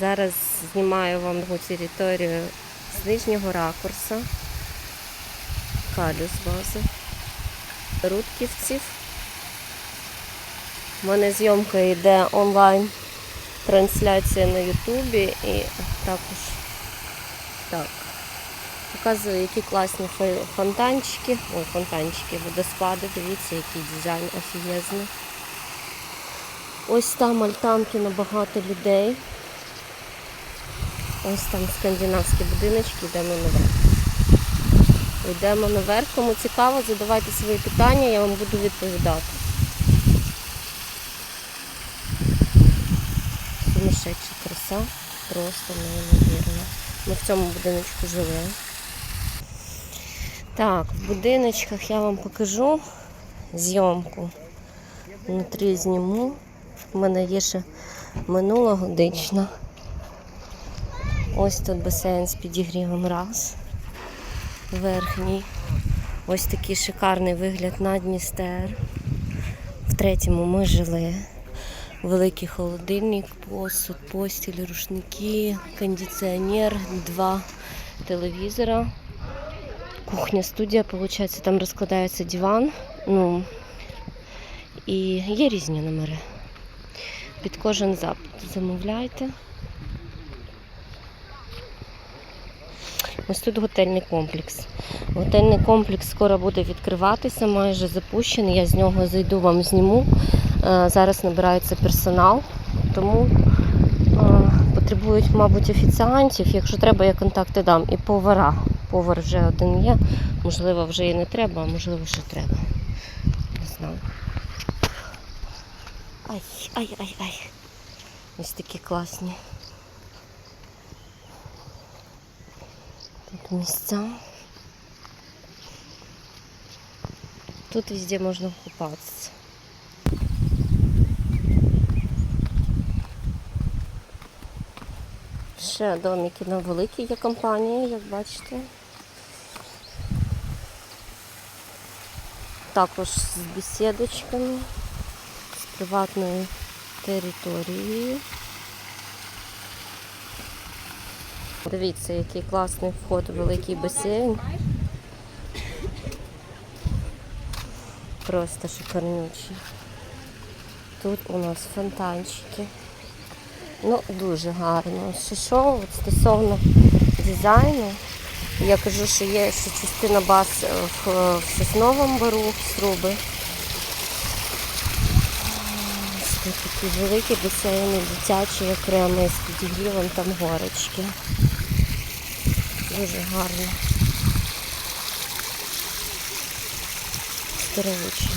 Зараз знімаю вам таку територію з нижнього ракурса. Калюс бази. Рудківців. У мене зйомка йде онлайн трансляція на Ютубі і також так. Показую, які класні фонтанчики. Ой, фонтанчики, водоспади. Дивіться, який дизайн офігезний. Ось там альтанки на багато людей. Ось там скандинавські будиночки, йдемо наверх. Йдемо наверх. Кому цікаво, задавайте свої питання, я вам буду відповідати. Сумасшедша краса, просто неймовірно. Ми в цьому будиночку жили. Так, в будиночках я вам покажу зйомку. Внутрі зніму. У мене є ще минулогодична. Ось тут басейн з підігрівом раз. Верхній. Ось такий шикарний вигляд на Дністер. В третьому ми жили. Великий холодильник, посуд, постіль, рушники, кондиціонер, два телевізора. Кухня, студія, виходить, там розкладається диван. Ну, і є різні номери. Під кожен запит замовляйте. Ось тут готельний комплекс. Готельний комплекс скоро буде відкриватися, майже запущений. Я з нього зайду, вам зніму. Е, Зараз набирається персонал, тому е, потребують, мабуть, офіціантів. Якщо треба, я контакти дам. І повара. Повар вже один є. Можливо, вже і не треба, а можливо, ще треба. Не знаю. Ай, ай, ай, ай. Ось такі класні. Місця. Тут везде можна купатися. Ще домики на великій є компанії, як бачите. Також з бесідочками, з приватною територією. Дивіться, який класний вход великий басейн. Просто шикарнючий. Тут у нас фонтанчики. Ну, дуже гарно. Ще що от стосовно дизайну, я кажу, що є ще частина баз е, в, в сосновому бару, сруби. Тут такі великі басейни, дитячі окремі з підігрівом, там горочки. Дуже гарно. Старовичі.